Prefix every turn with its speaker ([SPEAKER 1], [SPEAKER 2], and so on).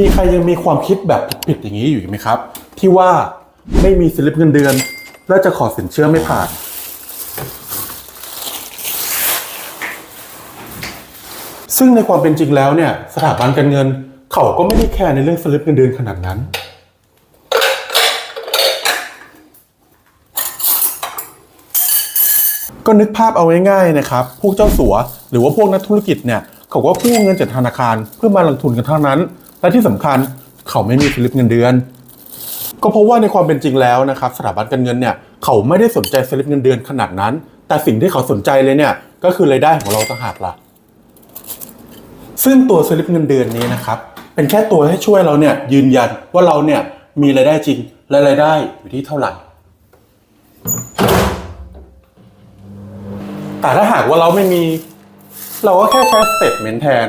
[SPEAKER 1] มีใครยังมีความคิดแบบผิดๆอย่างนี้อยู่ไหมครับ ที่ว่าไม่มีสลิปเงินเดือน แล้วจะขอสินเชื่อไม่ผ่าน ซึ่งในความเป็นจริงแล้วเนี่ยสถาบันการเงิน เขาก็ไม่ได้แคร์ในเรื่องสลิปเงินเดือนขนาดนั้น ก็นึกภาพเอาง่ายๆนะครับ พวกเจ้าสัว หรือว่าพวกนักธุรกิจเนี่ยเขาก็กู้เงินจากธนาคารเพื่อมาลงทุนกันเท่านั้น และที่สำคัญเขาไม่มีสลิปเงินเดือน ก็เพราะว่าในความเป็นจริงแล้วนะครับสถาบันการเงินเนี่ยเขาไม่ได้สนใจสลิปเงินเดือนขนาดนั้น แต่สิ่งที่เขาสนใจเลยเนี่ยก็คือรายได้ของเราต่างหากล่ะซึ่งตัวสลิปเงินเดือนนี้นะครับเป็นแค่ตัวให้ช่วยเราเนี่ยยืนยันว่าเราเนี่ยมีรายได้จริงและรายได้อยู่ที่เท่าไหร่ แต่ถ้าหากว่าเราไม่มี เราก็แค่ใช้สเตทเมนต์แทน